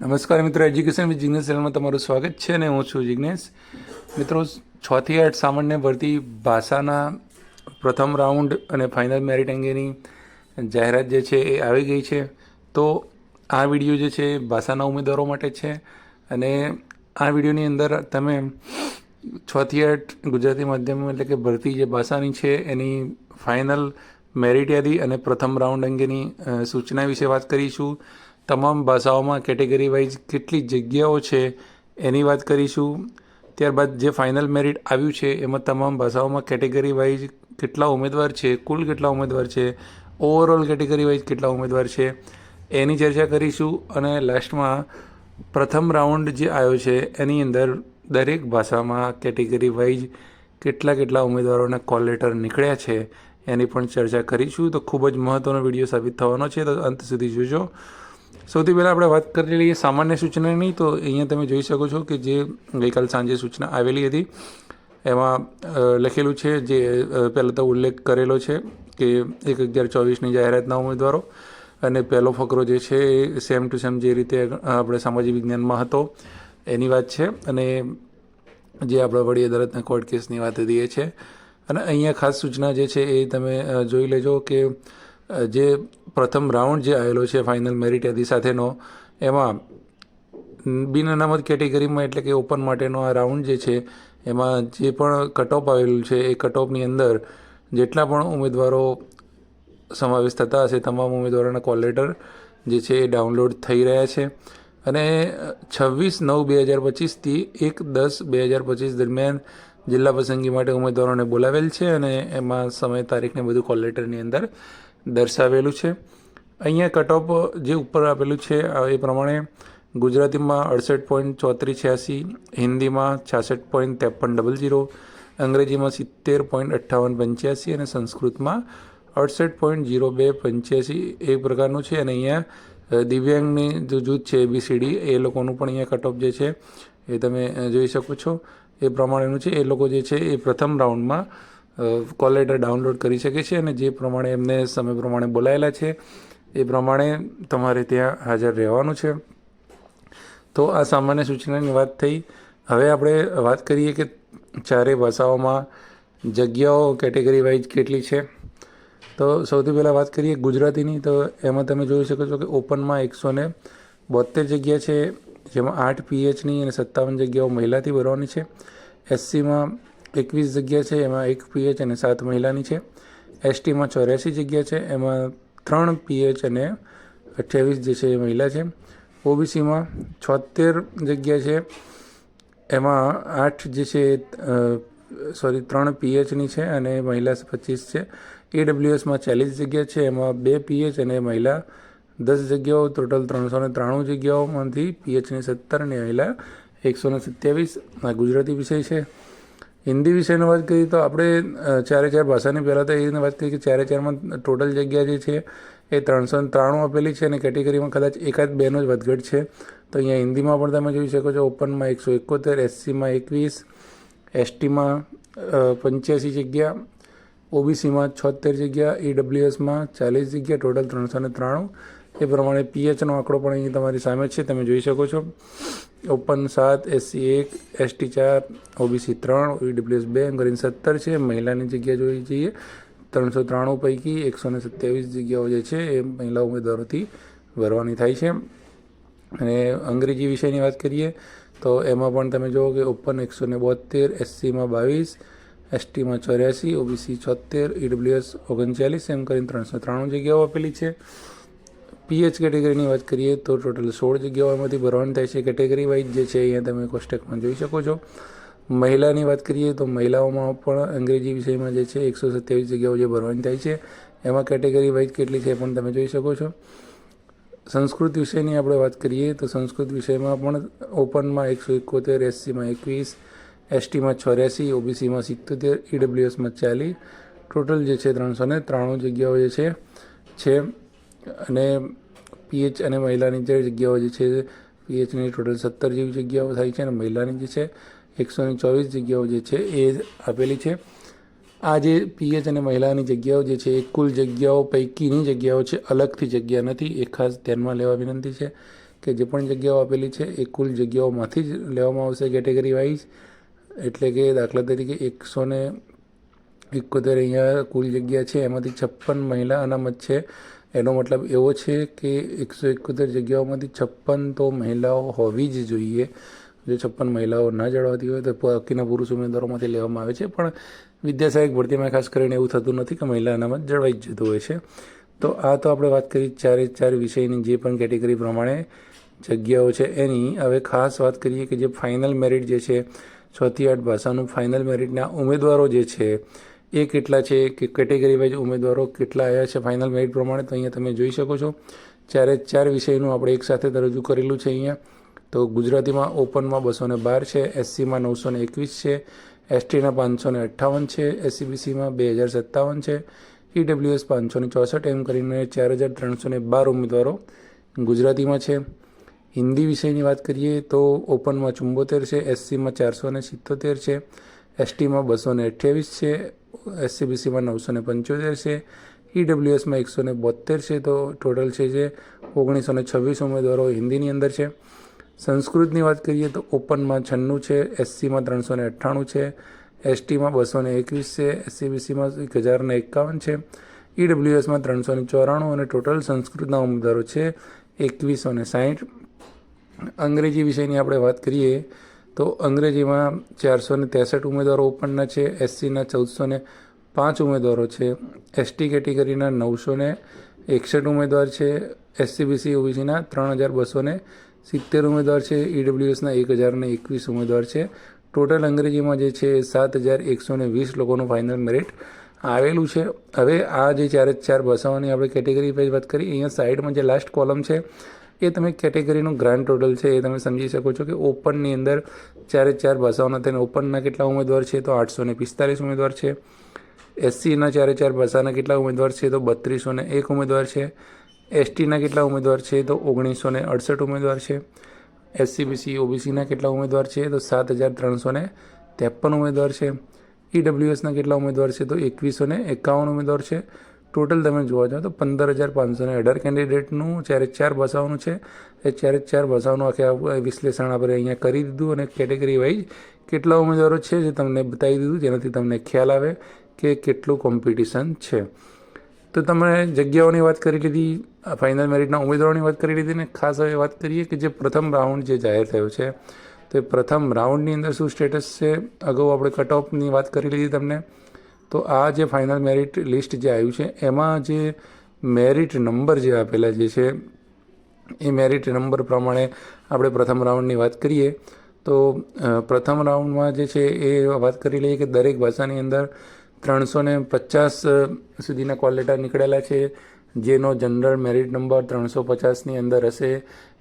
નમસ્કાર મિત્રો education with Jignesh ચેનલમાં તમારું સ્વાગત છે અને હું છું જિગ્નેશ મિત્રો, છ થી આઠ સામાન્ય ભરતી ભાષાના પ્રથમ રાઉન્ડ અને ફાઇનલ મેરિટ અંગેની જાહેરાત જે છે એ આવી ગઈ છે. તો આ વીડિયો જે છે ભાષાના ઉમેદવારો માટે છે અને આ વિડીયોની અંદર તમે છ થી આઠ ગુજરાતી માધ્યમ એટલે કે ભરતી જે ભાષાની છે એની ફાઇનલ મેરિટ યાદી અને પ્રથમ રાઉન્ડ અંગેની સૂચના વિશે વાત કરીશું. તમામ ભાષાઓમાં કેટેગરી વાઇઝ કેટલી જગ્યાઓ છે એની વાત કરીશું. ત્યારબાદ જે ફાઇનલ મેરિટ આવ્યું છે, એમાં તમામ ભાષાઓમાં કેટેગરી વાઇઝ કેટલા ઉમેદવાર છે, કુલ કેટલા ઉમેદવાર છે ઓવરઓલ કેટેગરી વાઇઝ કેટલા ઉમેદવાર છે, એની ચર્ચા કરીશું. અને લાસ્ટમાં પ્રથમ રાઉન્ડ જે આવ્યો છે, એની અંદર દરેક ભાષામાં કેટેગરી વાઇઝ કેટલા કેટલા ઉમેદવારોના કોલ લેટર નીકળ્યા છે, એની પણ ચર્ચા કરીશું. તો ખૂબ જ મહત્ત્વનો વીડિયો સાબિત થવાનો છે. તો અંત સુધી જોજો. સૌથી પહેલાં આપણે વાત કરી લઈએ સામાન્ય સૂચનાની. તો અહીંયા તમે જોઈ શકો છો કે જે ગઈકાલ સાંજે સૂચના આવેલી હતી, એમાં લખેલું છે જે પહેલાં તો ઉલ્લેખ કરેલો છે કે એક અગિયાર ચોવીસની જાહેરાતના ઉમેદવારો અને પહેલો ફકરો જે છે એ સેમ ટુ સેમ જે રીતે આપણે સામાજિક વિજ્ઞાનમાં હતો, એની વાત છે. અને જે આપણા વડી અદાલતના કોર્ટ કેસની વાત હતી છે. અને અહીંયા ખાસ સૂચના જે છે એ તમે જોઈ લેજો કે જે પ્રથમ રાઉન્ડ જે આવેલો છે ફાઇનલ મેરિટ યાદી સાથેનો, એમાં બિન અનામત કેટેગરીમાં એટલે કે ઓપન માટેનો આ રાઉન્ડ જે છે, એમાં જે પણ કટઓફ આવેલું છે, એ કટઓફની અંદર જેટલા પણ ઉમેદવારો સમાવેશ થતા હશે, તમામ ઉમેદવારોના કોલ લેટર જે છે, એ ડાઉનલોડ થઈ રહ્યા છે. અને છવ્વીસ નવ બે હજાર પચીસથી એક દસ બે હજાર પચીસ દરમિયાન જિલ્લા પસંદગી માટે ઉમેદવારોને બોલાવેલ છે અને એમાં સમય તારીખને બધું કોલ લેટરની અંદર દર્શાવેલું છે. અહીંયા કટઓફ જે ઉપર આપેલું છે એ પ્રમાણે ગુજરાતીમાં અડસઠ પોઈન્ટ ચોત્રીસ છ્યાસી, હિન્દીમાં છાસઠ પોઈન્ટ ત્રેપન ડબલ જીરો અંગ્રેજીમાં સિત્તેર પોઈન્ટ અઠ્ઠાવન પંચ્યાસી અને સંસ્કૃતમાં અડસઠ પોઈન્ટ જીરો બે પંચ્યાસી એ પ્રકારનું છે. અને અહીંયા દિવ્યાંગની જે જૂથ છે એબીસીડી એ લોકોનું પણ અહીંયા કટઓફ જે છે, એ તમે જોઈ શકો છો. એ પ્રમાણેનું છે. એ લોકો જે છે એ પ્રથમ રાઉન્ડમાં કોલ લેટર ડાઉનલોડ કરી શકે છે અને જે પ્રમાણે એમને સમય પ્રમાણે બોલાયેલા છે, એ પ્રમાણે તમારે ત્યાં હાજર રહેવાનું છે. તો આ સામાન્ય સૂચનાની વાત થઈ. હવે આપણે વાત કરીએ કે ચારેય ભાષાઓમાં જગ્યાઓ કેટેગરી વાઇઝ કેટલી છે. તો સૌથી પહેલાં વાત કરીએ ગુજરાતીની. તો એમાં તમે જોઈ શકો છો કે ઓપનમાં એકસો ને બોતેર જગ્યા છે, જેમાં આઠ પીએચની અને સત્તાવન જગ્યાઓ મહિલાથી ભરવાની છે. એસસીમાં એકવીસ જગ્યા છે, એમાં એક પીએચ અને સાત મહિલાની છે. એસટીમાં ચોર્યાસી જગ્યા છે, એમાં ત્રણ પીએચ અને અઠ્યાવીસ જે છે એ મહિલા છે. ઓબીસીમાં છોતેર જગ્યા છે, એમાં આઠ જે છે સોરી, ત્રણ પીએચની છે અને મહિલા પચીસ છે. એડબ્લ્યુએસમાં ચાલીસ જગ્યા છે, એમાં બે પીએચ અને મહિલા દસ જગ્યાઓ, ટોટલ ત્રણસો ને ત્રાણું જગ્યાઓમાંથી પીએચની સત્તર અને મહિલા એકસો ને સત્યાવીસ. આ ગુજરાતી વિષય છે. હિન્દી વિષયની વાત કરીએ તો આપણે ચારે ચાર ભાષાની પહેલાં તો એની વાત કરીએ કે ચારે ચારમાં ટોટલ જગ્યા જે છે એ ત્રણસો ત્રાણું આપેલી છે અને કેટેગરીમાં કદાચ એકાદ બેનો જ વધઘટ છે. તો અહીંયા હિન્દીમાં પણ તમે જોઈ શકો છો ઓપનમાં એકસો એકોતેર, એસસીમાં એકવીસ, એસટીમાં પંચ્યાસી જગ્યા, ઓબીસીમાં છોતેર જગ્યા, ઈડબ્લ્યુએસમાં ચાલીસ જગ્યા, ટોટલ ત્રણસો ને ત્રાણું. એ પ્રમાણે પીએચનો આંકડો પણ અહીં તમારી સામે છે, તમે જોઈ શકો છો. ઓપન સાત એસસી એક એસટી ચાર ઓબીસી ત્રણ ઓઈડબ્લ્યુએસ બે કરીને સત્તર છે. મહિલાની જગ્યા જોઈ જઈએ. ત્રણસો ત્રાણું પૈકી એકસો ને સત્યાવીસ જગ્યાઓ જે છે, એ મહિલા ઉમેદવારોથી ભરવાની થાય છે. અને અંગ્રેજી વિષયની વાત કરીએ, તો એમાં પણ તમે જુઓ કે ઓપન એકસો ને બોતેર એસસીમાં બાવીસ એસટીમાં ચોર્યાસી ઓબીસી છોતેર ઈડબ્લ્યુએસ ઓગણચાલીસ, એમ કરીને ત્રણસો ત્રાણું જગ્યાઓ આપેલી છે. પીએચ કેટેગરીની વાત કરીએ તો ટોટલ સોળ જગ્યાઓ એમાંથી થાય છે. કેટેગરી વાઇઝ જે છે, અહીંયા તમે કોસ્ટેકમાં જોઈ શકો છો. મહિલાની વાત કરીએ તો મહિલાઓમાં પણ અંગ્રેજી વિષયમાં જે છે, એકસો સત્યાવીસ જગ્યાઓ જે ભરવાની થાય છે. એમાં કેટેગરી વાઇઝ કેટલી છે પણ તમે જોઈ શકો છો. સંસ્કૃત વિષયની આપણે વાત કરીએ તો સંસ્કૃત વિષયમાં પણ ઓપનમાં એકસો એકોતેર, એસસીમાં એકવીસ, એસટીમાં ચોર્યાસી ઓબીસીમાં સિત્તોતેર, ઈડબ્લ્યુએસમાં ચાલી ટોટલ જે છે, ત્રણસો ને ત્રાણું જગ્યાઓ જે છે. અને પીએચ અને મહિલાની જે જગ્યાઓ જે છે, પીએચની ટોટલ સત્તર જેવી જગ્યાઓ થાય છે અને મહિલાની જે છે, એકસો ને ચોવીસ જગ્યાઓ જે છે એ આપેલી છે. આ જે પીએચ અને મહિલાની જગ્યાઓ જે છે એ કુલ જગ્યાઓ પૈકીની જગ્યાઓ છે, અલગથી જગ્યા નથી. એ ખાસ ધ્યાનમાં લેવા વિનંતી છે કે જે પણ જગ્યાઓ આપેલી છે એ કુલ જગ્યાઓમાંથી જ લેવામાં આવશે કેટેગરી વાઇઝ. એટલે કે દાખલા તરીકે એકસો ને એકોતેર અહીંયા કુલ જગ્યા છે, એમાંથી છપ્પન મહિલા અનામત છે. એનો મતલબ એવો છે કે એકસો એકોતેર જગ્યાઓમાંથી છપ્પન તો મહિલાઓ હોવી જ જોઈએ. જો છપ્પન મહિલાઓ ના જળવાતી હોય તો બાકીના પુરુષ ઉમેદવારોમાંથી લેવામાં આવે છે. પણ વિદ્યાસહાયક ભરતીમાં ખાસ કરીને એવું થતું નથી કે મહિલા એનામાં જળવાઈ જ જતું હોય છે. તો આ તો આપણે વાત કરી ચારે ચાર વિષયની જે પણ કેટેગરી પ્રમાણે જગ્યાઓ છે એની. હવે ખાસ વાત કરીએ કે જે ફાઇનલ મેરિટ જે છે છથી આઠ ભાષાનું ફાઇનલ મેરિટના ઉમેદવારો જે છે એ કેટલા છે, કે કેટેગરી વાઇઝ ઉમેદવારો કેટલા આવ્યા છે ફાઇનલ મેરિટ પ્રમાણે તો અહીંયા તમે જોઈ શકો છો. ચારે ચાર વિષયનું આપણે એકસાથે રજૂ કરેલું છે અહીંયા. તો ગુજરાતીમાં ઓપનમાં બસો ને બાર છે, એસસીમાં નવસો ને એકવીસ છે, એસટીના પાંચસો ને અઠ્ઠાવન છે, એસસીબીસીમાં બે હજાર સત્તાવન છે, ઈડબ્લ્યુએસ પાંચસો ને ચોસઠ, એમ કરીને ચાર હજાર ત્રણસો ને બાર ઉમેદવારો ગુજરાતીમાં છે. હિન્દી વિષયની વાત કરીએ તો ઓપનમાં ચુંબોતેર છે, એસસીમાં ચારસો ને સિત્તોતેર છે, એસટીમાં બસો ને અઠ્યાવીસ છે એસસીબીસીમાં નવસો ને પંચોતેર છે. ઈડબ્લ્યુએસમાં એકસો ને બોતેર છે. તો ટોટલ છે જે ઓગણીસો ને છવ્વીસ ઉમેદવારો હિન્દીની અંદર છે. સંસ્કૃતની વાત કરીએ તો ઓપનમાં છન્નું છે એસસીમાં ત્રણસો ને અઠ્ઠાણું છે એસટીમાં બસો ને એકવીસ છે એસસીબીસીમાં એક હજાર ને એકાવન છે. ઈડબ્લ્યુએસમાં ત્રણસો ને ચોરાણું અને ટોટલ સંસ્કૃતના ઉમેદવારો છે એકવીસો ને સાહીઠ. અંગ્રેજી વિષયની આપણે વાત કરીએ તો અંગ્રેજીમાં ચારસો ને ત્રેસઠ ઉમેદવારો ઓપનના છે, એસસીના ચૌદસો ને પાંચ ઉમેદવારો છે, એસટી કેટેગરીના નવસો ને એકસઠ ઉમેદવાર છે, એસસીબીસી ઓબીસીના ત્રણ હજાર બસો ને સિત્તેર ઉમેદવાર છે, ઈડબ્લ્યુએસના એક હજાર ને એકવીસ ઉમેદવાર છે. ટોટલ અંગ્રેજીમાં જે છે સાત હજાર એકસો ને વીસ લોકોનું ફાઇનલ મેરિટ આવેલું છે. હવે આ જે ચારે ચાર બસાઓની આપણે કેટેગરી પર વાત કરી, અહીંયા સાઈડમાં જે લાસ્ટ કોલમ છે એ તમે કેટેગરીનું ગ્રાન્ડ ટોટલ છે એ તમે સમજી શકો છો કે ઓપનની અંદર ચારે ચાર ભાષાઓના તેને ઓપનના કેટલા ઉમેદવાર છે તો આઠસો ને પિસ્તાલીસ ઉમેદવાર છે. એસસીના ચારે ચાર ભાષાના કેટલા ઉમેદવાર છે તો બત્રીસો ને એક ઉમેદવાર છે. એસટીના કેટલા ઉમેદવાર છે તો ઓગણીસો ને અડસઠ ઉમેદવાર છે. એસસીબીસી ઓબીસીના કેટલા ઉમેદવાર છે તો સાત હજાર ત્રણસો ને ત્રેપન ઉમેદવાર છે. ઈડબ્લ્યુએસના કેટલા ઉમેદવાર છે તો એકવીસો ને એકાવન ઉમેદવાર છે. ટોટલ તમે જોવા જાઓ તો પંદર હજાર પાંચસો ને અઢાર કેન્ડિડેટનું ચારે ચાર ભાષાઓનું છે, એ ચારે ચાર ભાષાઓનું આખે વિશ્લેષણ આપણે અહીંયા કરી દીધું અને કેટેગરી વાઇઝ કેટલા ઉમેદવારો છે જે તમને બતાવી દીધું, જેનાથી તમને ખ્યાલ આવે કે કેટલું કોમ્પિટિશન છે. તો તમે જગ્યાઓની વાત કરી લીધી ફાઇનલ મેરિટના ઉમેદવારોની વાત કરી લીધી ને ખાસ હવે વાત કરીએ કે જે પ્રથમ રાઉન્ડ જે જાહેર થયો છે, તો એ પ્રથમ રાઉન્ડની અંદર શું સ્ટેટસ છે? અગાઉ આપણે કટ ઓફની વાત કરી લીધી તમને. તો આ જે ફાઇનલ મેરિટ લિસ્ટ જે આવ્યું છે, એમાં જે મેરિટ નંબર જે આપેલા જે છે, એ મેરિટ નંબર પ્રમાણે આપણે પ્રથમ રાઉન્ડની વાત કરીએ. તો પ્રથમ રાઉન્ડમાં જે છે એ વાત કરી લઈએ કે દરેક ભાષાની અંદર ત્રણસો ને પચાસ સુધીના કોલ નીકળેલા છે, જેનો જનરલ મેરિટ નંબર ત્રણસો પચાસની અંદર હશે,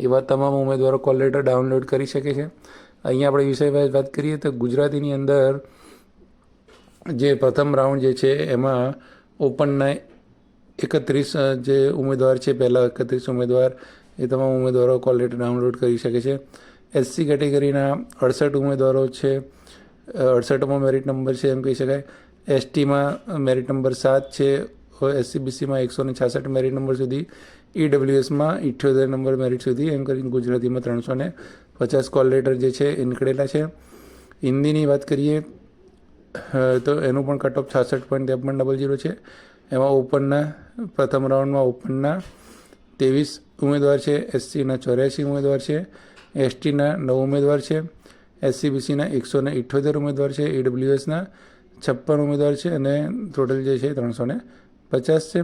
એવા તમામ ઉમેદવારો કોલ લેટર ડાઉનલોડ કરી શકે છે. અહીંયા આપણે વિષય વાત કરીએ તો ગુજરાતીની અંદર જે પ્રથમ રાઉન્ડ જે છે, એમાં ઓપનના એકત્રીસ જે ઉમેદવાર છે, પહેલાં એકત્રીસ ઉમેદવાર, એ તમામ ઉમેદવારો કોલ લેટર ડાઉનલોડ કરી શકે છે. એસસી કેટેગરીના અડસઠ ઉમેદવારો છે. અડસઠમાં મેરિટ નંબર છે એમ કહી શકાય. એસટીમાં મેરિટ નંબર સાત છે. એસસીબીસીમાં એકસો ને છાસઠ મેરિટ નંબર સુધી. ઈડબ્લ્યુએસમાં ઇઠ્યોતેર નંબર મેરિટ સુધી. એમ કરીને ગુજરાતીમાં ત્રણસો ને પચાસ કોલ લેટર જે છે, એ નીકળેલા છે. હિન્દીની વાત કરીએ તો એનું પણ કટ ઓફ છાસઠ પોઈન્ટ ત્રેપન ડબલ જીરો છે. એમાં ઓપનના પ્રથમ રાઉન્ડમાં ઓપનના ત્રેવીસ ઉમેદવાર છે એસસીના ચોર્યાસી ઉમેદવાર છે એસટીના નવ ઉમેદવાર છે એસસીબીસીના એકસો ને ઇઠ્યોતેર ઉમેદવાર છે ઈડબ્લ્યુએસના છપ્પન ઉમેદવાર છે અને ટોટલ જે છે ત્રણસો ને પચાસ છે.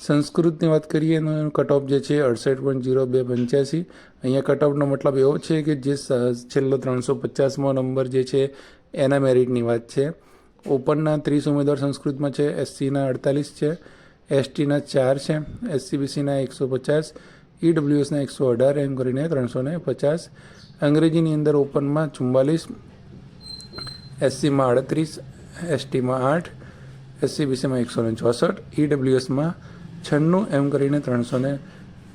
સંસ્કૃતની વાત કરીએ તો એનું કટ જે છે અડસઠ પોઈન્ટ જીરો બે પંચ્યાસી. અહીંયા કટ મતલબ એવો છે કે જે છેલ્લો ત્રણસો પચાસમો નંબર જે છે એના મેરિટની વાત છે. ઓપનના ત્રીસ ઉમેદવાર સંસ્કૃતમાં છે, એસસીના અડતાલીસ છે, એસટીના ચાર છે, એસસીબીસીના એકસો પચાસ, ઈડબ્લ્યુએસના એકસો અઢાર, એમ કરીને ત્રણસો ને પચાસ, અંગ્રેજીની અંદર ઓપનમાં ચુમ્માલીસ એસસીમાં અડત્રીસ એસટીમાં આઠ, એસસીબીસીમાં એકસો ને ચોસઠ, ઈડબ્લ્યુએસમાં છન્નું, એમ કરીને ત્રણસો ને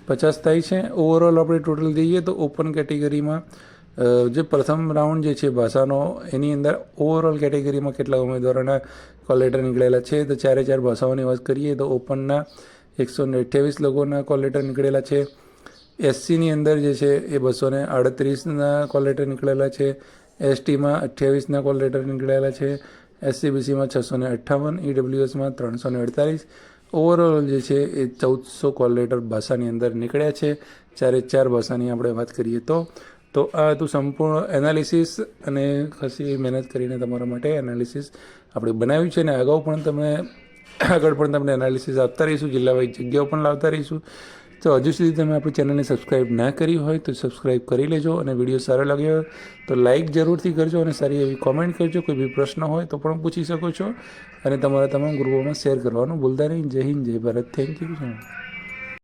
પચાસ થાય છે. ઓવરઓલ આપણે ટોટલ જઈએ તો ઓપન કેટેગરીમાં જે પ્રથમ રાઉન્ડ જે છે ભાષાનો, એની અંદર ઓવરઓલ કેટેગરીમાં કેટલા ઉમેદવારોના કોલ લેટર નીકળેલા છે? તો ચારે ચાર ભાષાઓની વાત કરીએ તો ઓપનના એકસો ને અઠ્યાવીસ લોકોના કોલ લેટર નીકળેલા છે. એસસીની અંદર જે છે એ બસો ને આડત્રીસના કોલ લેટર નીકળેલા છે. એસટીમાં અઠ્યાવીસના કોલ લેટર નીકળેલા છે. એસસીબીસીમાં છસો ને અઠ્ઠાવન ઈડબ્લ્યુએસમાં ત્રણસો ને અડતાલીસ. ઓવરઓલ જે છે એ ચૌદસો કોલ લેટર ભાષાની અંદર નીકળ્યા છે. ચારે ચાર ભાષાની આપણે વાત કરીએ તો તો આ હતું સંપૂર્ણ એનાલિસિસ અને ખાસી મહેનત કરીને તમારા માટે એનાલિસિસ આપણે બનાવ્યું છે અને અગાઉ પણ તમે, આગળ પણ તમને એનાલિસિસ આપતા રહીશું, જિલ્લાવાઇઝ જગ્યાઓ પણ લાવતા રહીશું. તો હજુ સુધી તમે આપણી ચેનલને સબસ્ક્રાઈબ ના કરી હોય તો સબસ્ક્રાઈબ કરી લેજો અને વીડિયો સારો લાગ્યો હોય તો લાઇક જરૂરથી કરજો અને સારી એવી કોમેન્ટ કરજો. કોઈ બી પ્રશ્ન હોય તો પણ પૂછી શકો છો અને તમારા તમામ ગ્રુપોમાં શેર કરવાનું ભૂલતા નહીં. જય હિન્દ, જય ભારત. Thank you so